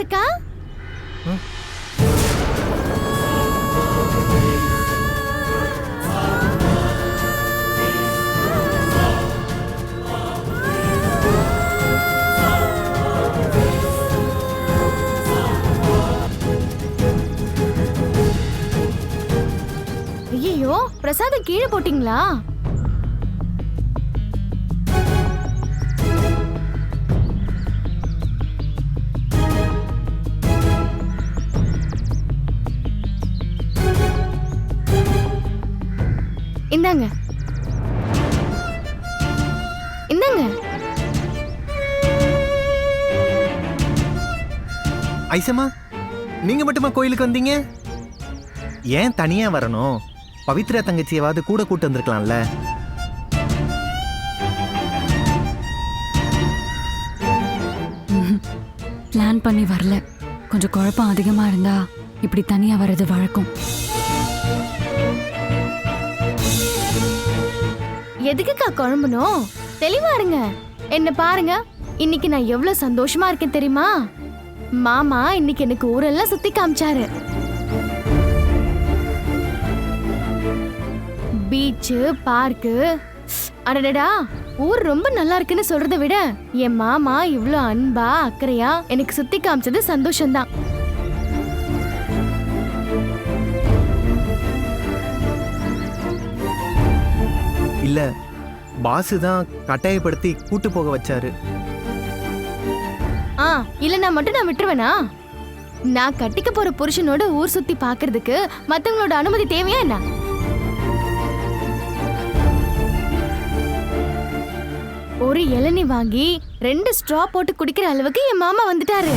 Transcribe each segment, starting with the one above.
அக்கா? ஐயோ பிரசாதம் கீழே போட்டீங்களா? இந்தாங்க. இந்தாங்க. ஐசம்மா நீங்க மட்டுமா கோயிலுக்கு வந்தீங்க? ஏன் தனியா வரணும்? பவித்ரா தங்கச்சியவாது கூட கூட்டு வந்திருக்கலாம்ல. பிளான் பண்ணி வரல. கொஞ்சம் குழப்பம் அதிகமா இருந்தா இப்படி தனியா வர்றது வழக்கம். எதுக்குக்கா குழம்பணும் தெளிவா இருங்க. என்ன பாருங்க. இன்னைக்கு நான் எவ்வளவு சந்தோஷமா இருக்கேன் தெரியுமா? மாமா இன்னைக்கு எனக்கு ஊரெல்லாம் சுத்தி காமிச்சாரு. Beach park. அடடடா ஊர் ரொம்ப நல்லா இருக்குன்னு சொல்றதை விட என் மாமா இவ்வளோ அன்பா அக்கறையா எனக்கு சுத்தி காமிச்சது சந்தோஷம்தான். இல்ல பாசு தான் கட்டாயப்படுத்தி கூட்டு போக வச்சாரு. ஆ நான் மட்டும் நான் விட்டுருவேனா? நான் கட்டிக்க போற புருஷனோட ஊர் சுத்தி பாக்குறதுக்கு மத்தவங்களோட அனுமதி தேவையா என்ன? ஒரு இளநி வாங்கி ரெண்டு ஸ்ட்ரா போட்டு குடிக்கிற அளவுக்கு என் மாமா வந்துட்டாரு.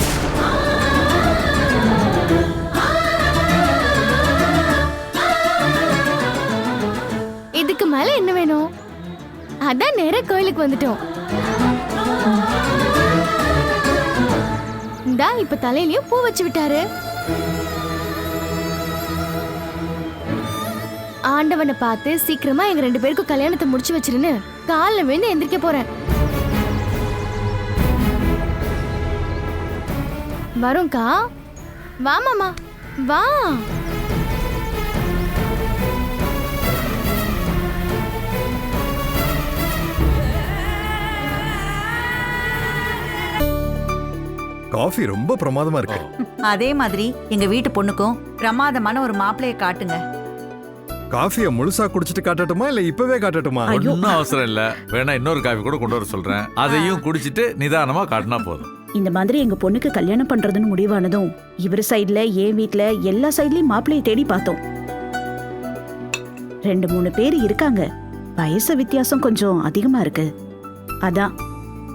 இதுக்கு மேல என்ன அதான் நேரா கோயிலுக்கு வந்துட்டோம். இந்தா இப்ப தலையிலயும் பூ வச்சு விட்டாரு. ஆண்டவனை பார்த்து சீக்கிரமா எங்க ரெண்டு பேருக்கும் கல்யாணத்தை முடிச்சு வச்சிருன்னு காலில் விழுந்து எந்திரிக்க போறேன். வரும்க்கா? வா மாமா. வா. காஃபி ரொம்ப பிரமாதமா இருக்கு. அதே மாதிரி எங்க வீட்டு பொண்ணுக்கும் பிரமாதமான ஒரு மாப்பிளைய காட்டுங்க. காஃபிய முழுசா குடிச்சிட்டு காட்டட்டுமா இல்ல இப்பவே காட்டட்டுமா? ஒன்னும் அவசரம் இல்ல. வேணா இன்னொரு காஃபி கூட கொண்டு வர சொல்றேன். அதையும் குடிச்சிட்டு நிதானமா காட்டினா போதும். இந்த மாதிரி எங்க பொண்ணுக்கு கல்யாணம் பண்றதுன்னு முடிவானதும் இவர் சைடுல என் வீட்ல எல்லா சைடுலயும் மாப்பிள்ளையை தேடி பார்த்தோம். ரெண்டு மூணு பேர் இருக்காங்க. வயசு வித்தியாசம் கொஞ்சம் அதிகமா இருக்கு. அதான்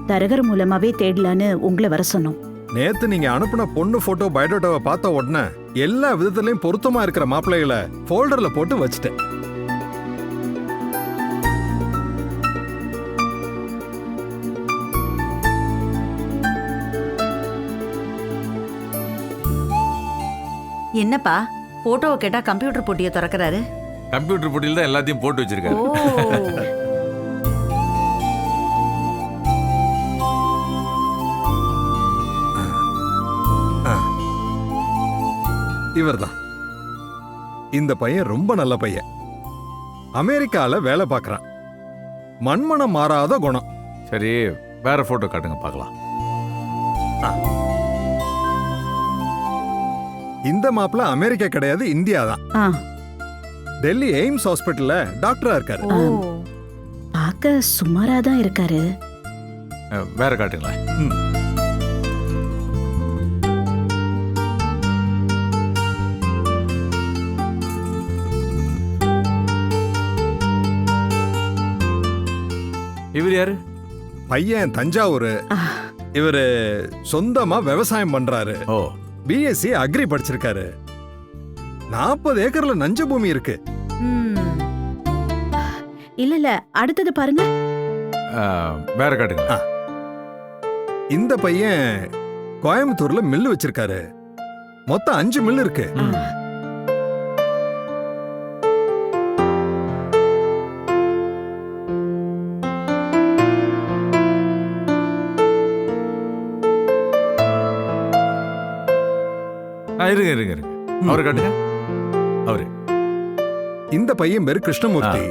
தரகர் மூலமாவே தேடலான்னு உங்களை வர சொன்னோம். நேத்து நீங்க அனுப்புன பொண்ணு போட்டோ பயோடேட்டாவை பார்த்த உடனே எல்லா விதத்துலயும் பொருத்தமா இருக்கிற மாப்பிள்ளைகளை ஃபோல்டர்ல போட்டு வச்சுட்டேன். என்னப்பா? போட்டோவை கேட்டா கம்ப்யூட்டர் போட்டியை திறக்கறாரு? கம்ப்யூட்டர் போட்டியில் தான் எல்லாத்தையும் போட்டு வச்சிருக்காரு. இவர்தான். இந்த பையன் ரொம்ப நல்ல பையன். அமெரிக்கால வேலை பார்க்கறான். மண்மனம் மாறாத குணம். சரி வேற போட்டோ காட்டுங்க பார்க்கலாம். இந்த மாப்பிள்ள அமெரிக்கா கிடையாது இந்தியா தான். ஆ. டெல்லி எய்ம்ஸ் ஹாஸ்பிட்டல்ல டாக்டரா இருக்காரு. பார்க்க சுமாரா தான் இருக்காரு. வேற காட்டுங்களேன். இவர் யாரு? பையன் தஞ்சாவூர். இவரு சொந்தமா விவசாயம் பண்றாரு. ஓ. பிஎஸ்சி அக்ரி படிச்சிருக்காரு. நாற்பது ஏக்கர்ல நஞ்ச பூமி இருக்கு. ம். இல்ல இல்ல அடுத்தது பாருங்க. வேற காட்டுங்களேன் இந்த பையன் கோயம்புத்தூர்ல மில்லு வச்சிருக்காரு. மொத்தம் அஞ்சு மில்லு இருக்கு. இருங்க இருங்க இருங்க. அவரை காட்டுங்க. அவரு. இந்த பையன் பேரு கிருஷ்ணமூர்த்தி.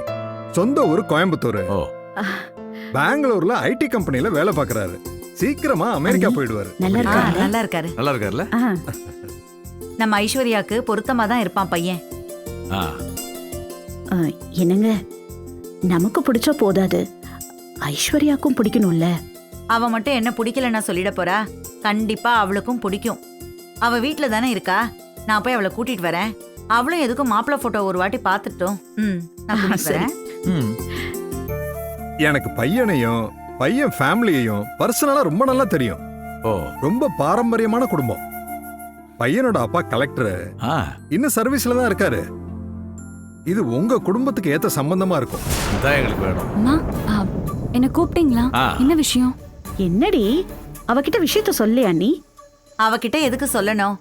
சொந்த ஊர் கோயம்புத்தூர். ஓ. பெங்களூர்ல ஐடி கம்பெனில வேலை பார்க்கறாரு சீக்கிரமா அமெரிக்கா. போயிடுவாரு. நல்லா இருக்காரு நல்லா இருக்காரு. நல்லா இருக்கார்ல ஆ, நம்ம ஐஸ்வர்யாக்கு பொருத்தமா தான் இருப்பான் பையன். ஆ. ஆ, என்னங்க? நமக்கு பிடிச்சா போதாது. ஐஸ்வர்யாக்கும் பிடிக்கணும்ல. அவ மட்டும் என்ன பிடிக்கலன்னா சொல்லிட போறா? கண்டிப்பா அவளுக்கும் பிடிக்கும். அவ வீட்ல தானே இருக்கா? நான் போய் அவளை கூட்டிட்டு வரேன். அவளும் எதுக்கும் மாப்பிள்ளை போட்டோ ஒரு வாட்டி பார்த்துட்டோம். ம் நான் கூட்டிட்டு சரி. வரேன் ம். எனக்கு பையனையும் பையன் ஃபேமிலியையும் பர்சனலா ரொம்ப நல்லா தெரியும். ஓ. ரொம்ப பாரம்பரியமான குடும்பம். பையனோட அப்பா கலெக்டர். ஆ. இன்னும் சர்வீஸ்ல தான் இருக்காரு. இது உங்க குடும்பத்துக்கு ஏத்த சம்பந்தமா இருக்கும். இதான் எங்களுக்கு வேணும். அம்மா ஆ, என்ன கூப்பிட்டீங்களா? ஆ. என்ன விஷயம்? என்னடி? அவகிட்ட விஷயத்த சொல்லியா நீ? அவகிட்ட எதுக்கு சொல்லணும்?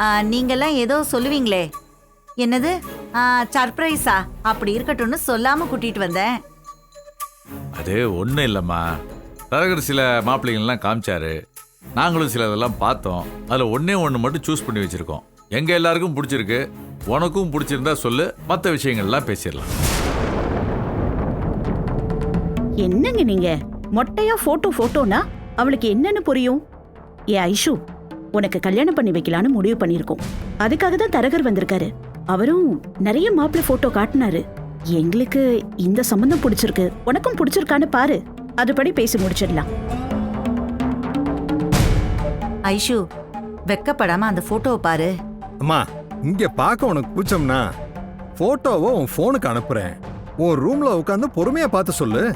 ஆ, நீங்கெல்லாம் ஏதோ சொல்லுவீங்களே. என்னது? சர்ப்ரைஸா? அப்படி இருக்கட்டும்னு சொல்லாம கூட்டிட்டு வந்தேன். அது ஒன்றும் இல்லைம்மா. தரகர் சில மாப்பிள்ளைங்கள்லாம் காமிச்சாரு. நாங்களும் சில இதெல்லாம் பார்த்தோம். அதில் ஒன்றே ஒன்று மட்டும் சூஸ் பண்ணி வச்சுருக்கோம். எங்கள் எல்லாருக்கும் பிடிச்சிருக்கு. உனக்கும் பிடிச்சிருந்தா சொல்லு. மற்ற விஷயங்கள்லாம் பேசிடலாம். என்னங்க நீங்க? மொட்டையா போட்டோ போட்டோனா அவளுக்கு என்னன்னு புரியும்? ஏ ஐஷு உனக்கு கல்யாணம் பண்ணி வைக்கலான்னு முடிவு பண்ணிருக்கோம் அதுக்காக தான் தரகர் வந்திருக்காரு. அவரும் நிறைய மாப்பிள்ளை போட்டோ காட்டினாரு. எங்களுக்கு இந்த சம்பந்தம் பிடிச்சிருக்கு. உனக்கும் பிடிச்சிருக்கான்னு பாரு. அதுபடி பேசி முடிச்சிடலாம். ஐஷு வெக்கப்படாம அந்த போட்டோவை பாரு. அம்மா இங்க பார்க்க உனக்கு கூச்சம்னா போட்டோவை உன் போனுக்கு அனுப்புறேன். உன் ரூம்ல உட்காந்து பொறுமையா பார்த்து சொல்லு.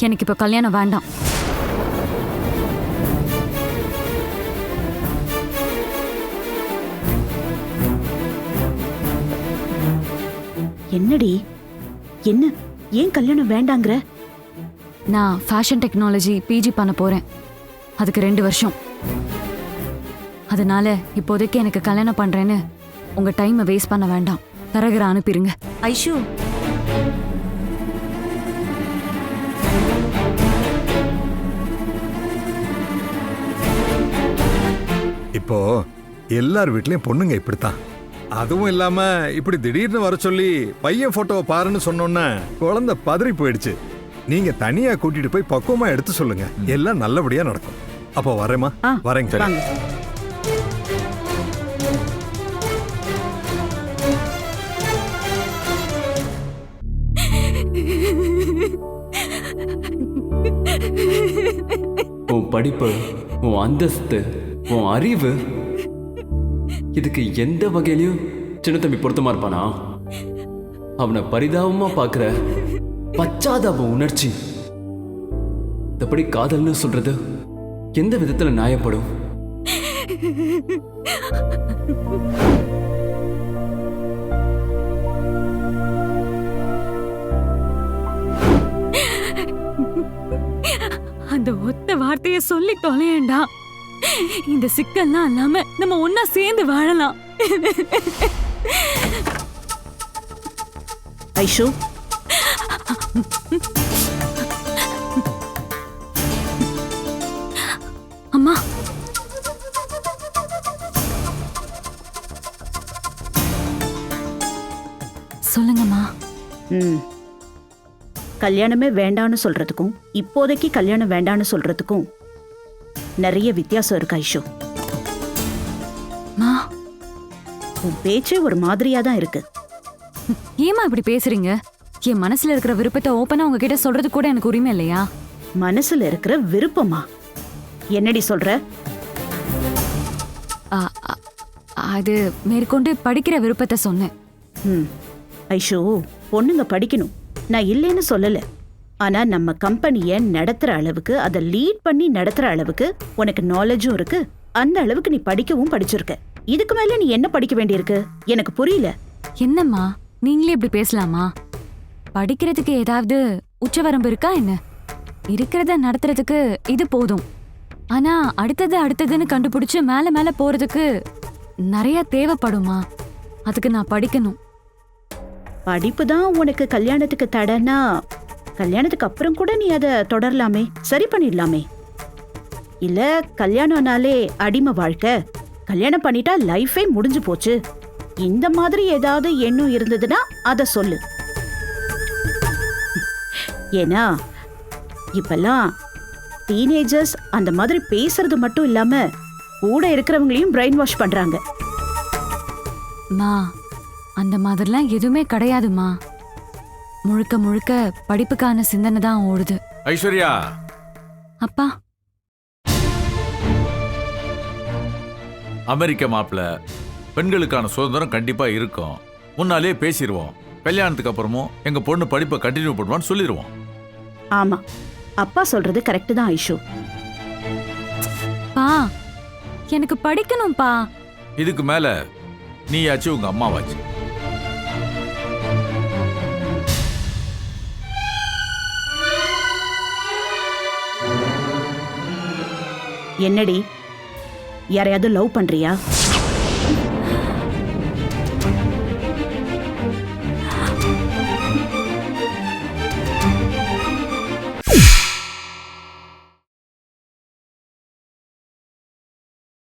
எனக்கு இப்ப கல்யாணம் வேண்டாம். என்னடி? என்ன? ஏன் கல்யாணம் வேண்டாங்கிற? நான் ஃபேஷன் டெக்னாலஜி பிஜி பண்ண போறேன். அதுக்கு ரெண்டு வருஷம். அதனால இப்போதைக்கு எனக்கு கல்யாணம் பண்றேன்னு உங்க டைமை வேஸ்ட் பண்ண வேண்டாம். தரகரை அனுப்பிடுங்க ஐஷு. இப்போ எல்லார் வீட்லயும் பொண்ணுங்க இப்படித்தான். அதுவும் இல்லாம இப்படி திடீர்னு வர சொல்லி பையன் போட்டோவை பாருன்னு சொன்னோன்னே குழந்தை பதறி போயிடுச்சு. நீங்க தனியா கூட்டிட்டு போய் பக்குவமா எடுத்து சொல்லுங்க. எல்லாம் நல்லபடியா நடக்கும். அப்போ வரேம்மா. ஆ, வரேங்க. வாங்க. உன் படிப்பு உன் அந்தஸ்து உன் அறிவு? இதுக்கு எந்த வகையிலையும் சின்ன தம்பி பொருத்தமா இருப்பானா? அவனை பரிதாபமா பாக்குற பச்சாதாப உணர்ச்சி. இந்தபடி காதல்னு சொல்றது எந்த விதத்துல நியாயப்படும்? அந்த ஒத்த வார்த்தையை சொல்லி தொலையண்டா. இந்த சிக்கல்லாம் இல்லாம நம்ம ஒன்னா சேர்ந்து வாழலாம். ஐஷு. அம்மா. சொல்லுங்கம்மா. ம். கல்யாணமே வேண்டான்னு சொல்றதுக்கும் இப்போதைக்கு கல்யாணம் வேண்டான்னு சொல்றதுக்கும் நிறைய வித்தியாசம் இருக்கு ஐஷு. மா. உன் பேச்சே ஒரு மாதிரியா தான் இருக்கு. ஏமா இப்படி பேசுறீங்க? என் மனசுல இருக்கிற விருப்பத்தை ஓப்பனா உங்ககிட்ட சொல்றது கூட எனக்கு உரிமை இல்லையா? மனசுல இருக்கிற விருப்பமா? என்னடி சொல்ற? அது மேற்கொண்டு படிக்கிற விருப்பத்தை சொன்னேன். ம். ஐஷோ பொண்ணுங்க படிக்கணும். நான் இல்லைன்னு சொல்லல. ஆனா நம்ம கம்பெனிய நடத்துற அளவுக்கு அதை லீட் பண்ணி நடத்துற அளவுக்கு உனக்கு நாலேஜும் இருக்கு. அந்த அளவுக்கு நீ படிக்கவும் படிச்சிருக்க. இதுக்கு மேல நீ என்ன படிக்க வேண்டியிருக்கு? எனக்கு புரியல. என்னம்மா? நீங்களே இப்படி பேசலாமா? படிக்கிறதுக்கு ஏதாவது உச்சவரம்பு இருக்கா என்ன? இருக்கிறத நடத்துறதுக்கு இது போதும். ஆனா அடுத்தது அடுத்ததுன்னு கண்டுபிடிச்சு மேல மேல போறதுக்கு நிறைய தேவைப்படுமா? அதுக்கு நான் படிக்கணும். படிப்பு தான் உனக்கு கல்யாணத்துக்கு தடனா கல்யாணத்துக்கு அப்புறம் கூட நீ அதை தொடரலாமே. சரி பண்ணிடலாமே. இல்ல கல்யாணம்னாலே அடிமை வாழ்க்கை. கல்யாணம் பண்ணிட்டா லைஃபே முடிஞ்சு போச்சு. இந்த மாதிரி ஏதாவது எண்ணம் இருந்ததுன்னா அதை சொல்லு. ஏன்னா இப்பெல்லாம் டீனேஜர்ஸ் அந்த மாதிரி பேசுறது மட்டும் இல்லாம கூட இருக்கிறவங்களையும் பிரெயின் வாஷ் பண்றாங்க. மா அந்த மாதிரிலாம் எதுவுமே கிடையாதுமா. முழுக்க முழுக்க படிப்புக்கான சிந்தனை தான் ஓடுது. ஐஸ்வர்யா! அப்பா. அமெரிக்க மாப்பிள்ள பெண்களுக்கான சுதந்திரம் கண்டிப்பா இருக்கும். முன்னாலே பேசிடுவோம் கல்யாணத்துக்கு அப்புறமும் எங்க பொண்ணு படிப்பை கண்டினியூ பண்ணுவான்னு சொல்லிடுவோம் ஆமா. அப்பா சொல்றது கரெக்ட் தான் ஐஷு. பா எனக்கு படிக்கணும்ப்பா இதுக்கு மேல நீயாச்சு உங்க அம்மாவாச்சு. என்னடி? யாரையாவது லவ் பண்றியா?